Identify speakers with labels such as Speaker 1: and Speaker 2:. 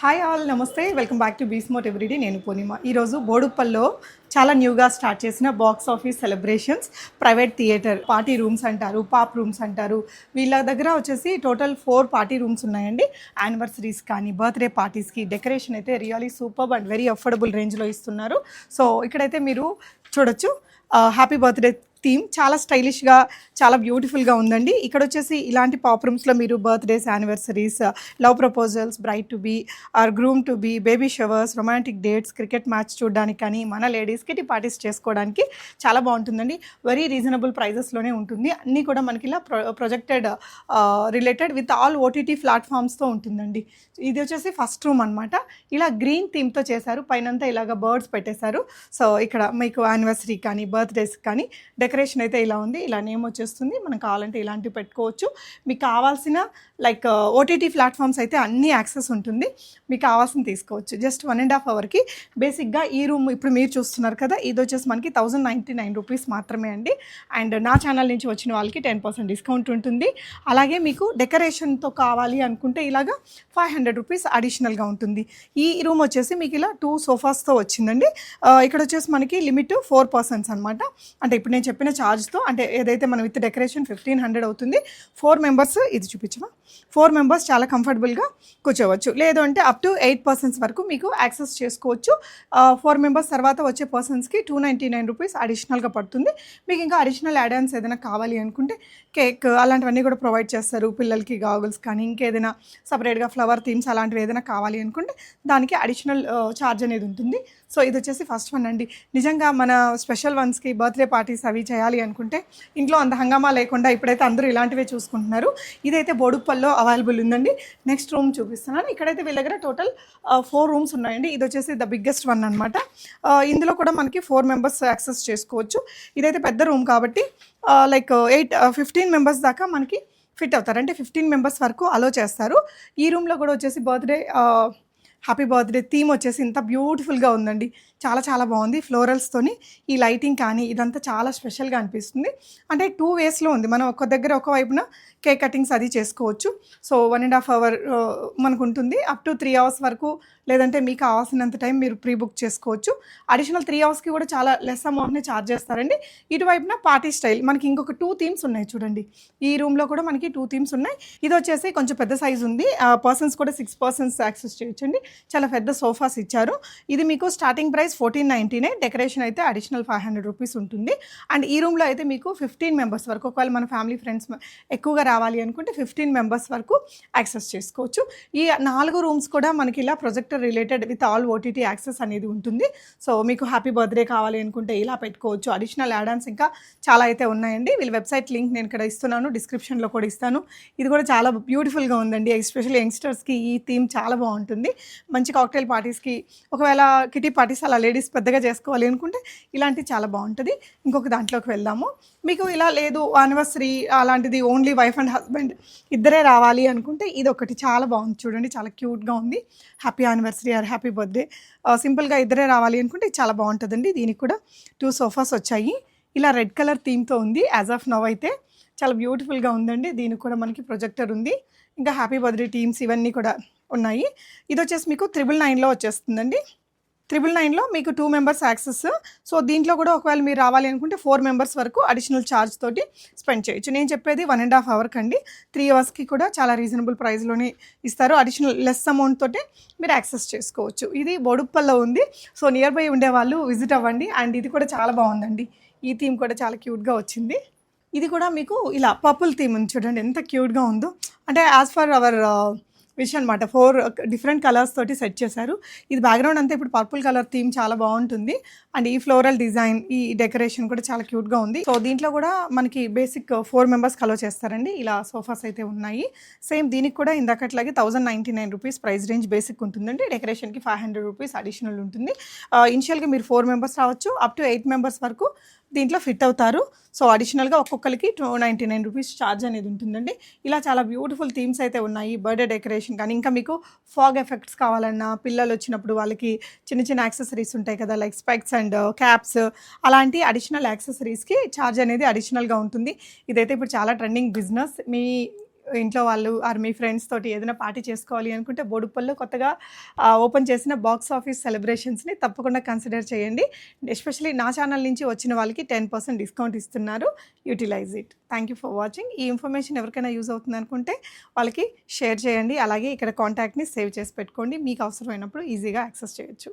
Speaker 1: Hi all నమస్తే. Welcome back to బీస్మోట్ everyday నేను పూర్ణిమ. ఈరోజు బోడుప్పల్లో చాలా న్యూగా స్టార్ట్ చేసిన box office celebrations private theatre party rooms అంటారు పాప్ రూమ్స్ అంటారు. వీళ్ళ దగ్గర వచ్చేసి టోటల్ ఫోర్ పార్టీ రూమ్స్ ఉన్నాయండి. యానివర్సరీస్ కానీ బర్త్డే పార్టీస్కి డెకరేషన్ అయితే really super and very affordable రేంజ్లో ఇస్తున్నారు. సో ఇక్కడైతే మీరు చూడొచ్చు. Uh, హ్యాపీ బర్త్డే థీమ్ చాలా స్టైలిష్గా చాలా బ్యూటిఫుల్గా ఉందండి. ఇక్కడ వచ్చేసి ఇలాంటి పాప్ రూమ్స్లో మీరు birthdays anniversaries love proposals bride to be or groom to be baby showers romantic dates cricket match చూడడానికి కానీ మన లేడీస్ కిటీ పార్టీస్ చేసుకోవడానికి చాలా బాగుంటుందండి. వెరీ రీజనబుల్ ప్రైజెస్లోనే ఉంటుంది. అన్నీ కూడా మనకి ఇలా pro projected related with all OTT ప్లాట్ఫామ్స్తో ఉంటుందండి. ఇది వచ్చేసి ఫస్ట్ రూమ్ అనమాట ఇలా గ్రీన్ థీమ్తో చేశారు. పైనంతా ఇలాగ బర్డ్స్ పెట్టేశారు. సో ఇక్కడ మీకు యానివర్సరీ కానీ బర్త్డేస్ కానీ డెకరేషన్ అయితే ఇలా ఉంది. ఇలా నేమ్ వచ్చేస్తుంది. మనం కావాలంటే ఇలాంటివి పెట్టుకోవచ్చు. మీకు కావాల్సిన లైక్ ఓటీటీ ప్లాట్ఫామ్స్ అయితే అన్ని యాక్సెస్ ఉంటుంది. మీకు కావాల్సిన తీసుకోవచ్చు. జస్ట్ వన్ అండ్ హాఫ్ అవర్కి. బేసిక్గా ఈ రూమ్ ఇప్పుడు మీరు చూస్తున్నారు కదా ఇది వచ్చేసి మనకి థౌజండ్ నైంటీ నైన్ రూపీస్ మాత్రమే అండి. అండ్ నా ఛానల్ నుంచి వచ్చిన వాళ్ళకి టెన్ పర్సెంట్ డిస్కౌంట్ ఉంటుంది. అలాగే మీకు డెకరేషన్తో కావాలి అనుకుంటే ఇలాగా ఫైవ్ హండ్రెడ్ రూపీస్ అడిషనల్గా ఉంటుంది. ఈ రూమ్ వచ్చేసి మీకు ఇలా టూ సోఫాస్తో వచ్చిందండి. ఇక్కడ వచ్చేసి మనకి లిమిట్ ఫోర్ పర్సన్స్ అనమాట అంటే ఇప్పుడు నేను చెప్పిన ఛార్జ్తో అంటే ఏదైతే మనం విత్ డెకరేషన్ ఫిఫ్టీన్ హండ్రెడ్ అవుతుంది ఫోర్ మెంబర్స్ ఇది చూపించమా ఫోర్ మెంబర్స్ చాలా కంఫర్టబుల్గా కూర్చోవచ్చు. లేదు అంటే అప్ టు ఎయిట్ పర్సన్స్ వరకు మీకు యాక్సెస్ చేసుకోవచ్చు. ఫోర్ మెంబర్స్ తర్వాత వచ్చే పర్సన్స్కి టూ నైంటీ నైన్ రూపీస్ అడిషనల్గా పడుతుంది. మీకు ఇంకా అడిషనల్ యాడాన్స్ ఏదైనా కావాలి అనుకుంటే కేక్ అలాంటివన్నీ కూడా ప్రొవైడ్ చేస్తారు. పిల్లలకి గాగుల్స్ కానీ ఇంకేదైనా సపరేట్గా ఫ్లవర్ థీమ్స్ అలాంటివి ఏదైనా కావాలి అనుకుంటే దానికి అడిషనల్ ఛార్జ్ అనేది ఉంటుంది. సో ఇది వచ్చేసి ఫస్ట్ వన్ అండి. నిజంగా మన స్పెషల్ వన్స్కి బర్త్డే పార్టీస్ అవి చేయాలి అనుకుంటే ఇంట్లో అంత హంగామా లేకుండా ఇప్పుడైతే అందరూ ఇలాంటివే చూసుకుంటున్నారు. ఇదైతే బోడుప్పల్లో అవైలబుల్ ఉందండి. నెక్స్ట్ రూమ్ చూపిస్తున్నాను. ఇక్కడైతే వీళ్ళ దగ్గర టోటల్ ఫోర్ రూమ్స్ ఉన్నాయండి. ఇది వచ్చేసి ద బిగ్గెస్ట్ వన్ అనమాట ఇందులో కూడా మనకి ఫోర్ మెంబర్స్ యాక్సెస్ చేసుకోవచ్చు. ఇదైతే పెద్ద రూమ్ కాబట్టి లైక్ ఎయిట్ ఫిఫ్టీన్ మెంబర్స్ దాకా మనకి ఫిట్ అవుతారు. అంటే ఫిఫ్టీన్ మెంబర్స్ వరకు అలో చేస్తారు. ఈ రూమ్లో కూడా వచ్చేసి బర్త్డే హ్యాపీ బర్త్డే థీమ్ వచ్చేసి ఇంత బ్యూటిఫుల్గా ఉందండి. చాలా చాలా బాగుంది. ఫ్లోరల్స్తోని ఈ లైటింగ్ కానీ ఇదంతా చాలా స్పెషల్గా అనిపిస్తుంది. అంటే టూ వేస్లో ఉంది. మనం ఒక దగ్గర ఒక వైపున కేక్ కటింగ్స్ అది చేసుకోవచ్చు. So one and half hour మనకు ఉంటుంది. అప్ టు త్రీ అవర్స్ వరకు లేదంటే మీకు కావాల్సినంత టైం మీరు ప్రీ బుక్ చేసుకోవచ్చు అడిషనల్ త్రీ అవర్స్కి కూడా చాలా లెస్ అమౌంట్ని ఛార్జ్ చేస్తారండి. ఇటువైపున పార్టీ స్టైల్ మనకి ఇంకొక టూ థీమ్స్ ఉన్నాయి చూడండి. ఈ రూమ్లో కూడా మనకి టూ థీమ్స్ ఉన్నాయి. ఇది వచ్చేసి కొంచెం పెద్ద సైజ్ ఉంది. పర్సన్స్ కూడా సిక్స్ పర్సన్స్ యాక్సెస్ చేయొచ్చండి. చాలా పెద్ద సోఫాస్ ఇచ్చారు. ఇది మీకు starting price fourteen ninety nine decoration అయితే అడిషనల్ ఫైవ్ హండ్రెడ్ రూపీస్ ఉంటుంది. అండ్ ఈ రూమ్లో అయితే మీకు ఫిఫ్టీన్ మెంబర్స్ వరకు ఒకవేళ మన ఫ్యామిలీ ఫ్రెండ్స్ ఎక్కువగా రావాలి అనుకుంటే ఫిఫ్టీన్ మెంబర్స్ వరకు యాక్సెస్ చేసుకోవచ్చు. ఈ నాలుగు రూమ్స్ కూడా మనకి ఇలా projector related with all OTT access అనేది ఉంటుంది. సో మీకు హ్యాపీ బర్త్డే కావాలి అనుకుంటే ఇలా పెట్టుకోవచ్చు. అడిషనల్ యాడాన్స్ ఇంకా చాలా అయితే ఉన్నాయండి. వీళ్ళ వెబ్సైట్ లింక్ నేను ఇక్కడ ఇస్తున్నాను. డిస్క్రిప్షన్లో కూడా ఇస్తాను. ఇది కూడా చాలా బ్యూటిఫుల్గా ఉందండి. ఎస్పెషల్లీ యంగ్స్టర్స్కి ఈ థీమ్ చాలా బాగుంటుంది. మంచి కాక్టైల్ పార్టీస్కి ఒకవేళ కిటీ పార్టీస్ అలా లేడీస్ పెద్దగా చేసుకోవాలి అనుకుంటే ఇలాంటివి చాలా బాగుంటుంది. ఇంకొక దాంట్లోకి వెళ్దాము. మీకు ఇలా లేదు యానివర్సరీ అలాంటిది ఓన్లీ వైఫ్ అండ్ హస్బెండ్ ఇద్దరే రావాలి అనుకుంటే ఇది ఒకటి చాలా బాగుంది చూడండి చాలా క్యూట్గా ఉంది. Happy anniversary or happy birthday సింపుల్గా ఇద్దరే రావాలి అనుకుంటే చాలా బాగుంటుందండి. దీనికి కూడా టూ సోఫాస్ వచ్చాయి. ఇలా రెడ్ కలర్ థీమ్తో ఉంది. యాజ్ ఆఫ్ నవ్ అయితే చాలా బ్యూటిఫుల్గా ఉందండి. దీనికి కూడా మనకి ప్రొజెక్టర్ ఉంది. ఇంకా హ్యాపీ బర్త్డే టీమ్స్ ఇవన్నీ కూడా ఉన్నాయి. ఇది వచ్చేసి మీకు త్రిబుల్ నైన్లో వచ్చేస్తుందండి. త్రిబుల్ నైన్లో మీకు టూ మెంబర్స్ యాక్సెస్. సో దీంట్లో కూడా ఒకవేళ మీరు రావాలి అనుకుంటే ఫోర్ మెంబర్స్ వరకు అడిషనల్ ఛార్జ్ తోటి స్పెండ్ చేయొచ్చు. నేను చెప్పేది వన్ అండ్ హాఫ్ అవర్కి అండి త్రీ అవర్స్కి కూడా చాలా రీజనబుల్ ప్రైస్లోనే ఇస్తారు. అడిషనల్ లెస్ అమౌంట్ తోటే మీరు యాక్సెస్ చేసుకోవచ్చు. ఇది బొడుప్పల్లో ఉంది. సో నియర్ బై ఉండే వాళ్ళు విజిట్ అవ్వండి. అండ్ ఇది కూడా చాలా బాగుందండి. ఈ థీమ్ కూడా చాలా క్యూట్గా వచ్చింది. ఇది కూడా మీకు ఇలా పర్పుల్ థీమ్ ఉంది చూడండి. ఎంత క్యూట్గా ఉందో. అంటే యాజ్ ఫర్ అవర్ విష్ అనమాట ఫోర్ డిఫరెంట్ కలర్స్ తోటి సెట్ చేశారు. ఇది బ్యాక్గ్రౌండ్ అంతా ఇప్పుడు పర్పుల్ కలర్ థీమ్ చాలా బాగుంటుంది. అండ్ ఈ ఫ్లోరల్ డిజైన్ ఈ డెకరేషన్ కూడా చాలా క్యూట్గా ఉంది. సో దీంట్లో కూడా మనకి బేసిక్ ఫోర్ మెంబర్స్ కలర్ చేస్తారండి. ఇలా సోఫాస్ అయితే ఉన్నాయి. సేమ్ దీనికి కూడా ఇందాకట్లాగే thousand ninety nine rupees price range basic ఉంటుందండి డెకరేషన్కి ఫైవ్ హండ్రెడ్ రూపీస్ అడిషనల్ ఉంటుంది. Uh, ఇనిషియల్గా మీరు ఫోర్ మెంబర్స్ రావచ్చు. అప్ టు ఎయిట్ మెంబర్స్ వరకు దీంట్లో ఫిట్ అవుతారు. సో అడిషనల్గా ఒక్కొక్కరికి two ninety nine rupees charge అనేది ఉంటుందండి. ఇలా చాలా బ్యూటిఫుల్ థీమ్స్ అయితే ఉన్నాయి. బర్త్డే డెకరేషన్ కానీ ఇంకా మీకు ఫాగ్ ఎఫెక్ట్స్ కావాలన్నా పిల్లలు వచ్చినప్పుడు వాళ్ళకి చిన్న చిన్న యాక్సెసరీస్ ఉంటాయి కదా లైక్ స్పెక్స్ అండ్ క్యాప్స్ అలాంటి అడిషనల్ యాక్సెసరీస్కి ఛార్జ్ అనేది అడిషనల్గా ఉంటుంది. ఇదైతే ఇప్పుడు చాలా ట్రెండింగ్ బిజినెస్ మీ ఇంట్లో వాళ్ళు ఆర్ మీ ఫ్రెండ్స్ తోటి ఏదైనా పార్టీ చేసుకోవాలి అనుకుంటే బోడుపల్లో కొత్తగా ఓపెన్ చేసిన బాక్స్ ఆఫీస్ సెలబ్రేషన్స్ని తప్పకుండా కన్సిడర్ చేయండి. ఎస్పెషలీ నా ఛానల్ నుంచి వచ్చిన వాళ్ళకి టెన్ పర్సెంట్ డిస్కౌంట్ ఇస్తున్నారు. Utilise it. Thank you for watching. ఈ ఇన్ఫర్మేషన్ ఎవరికైనా యూజ్ అవుతుంది అనుకుంటే వాళ్ళకి షేర్ చేయండి. అలాగే ఇక్కడ కాంటాక్ట్ని సేవ్ చేసి పెట్టుకోండి. మీకు అవసరమైనప్పుడు ఈజీగా యాక్సెస్ చేయొచ్చు.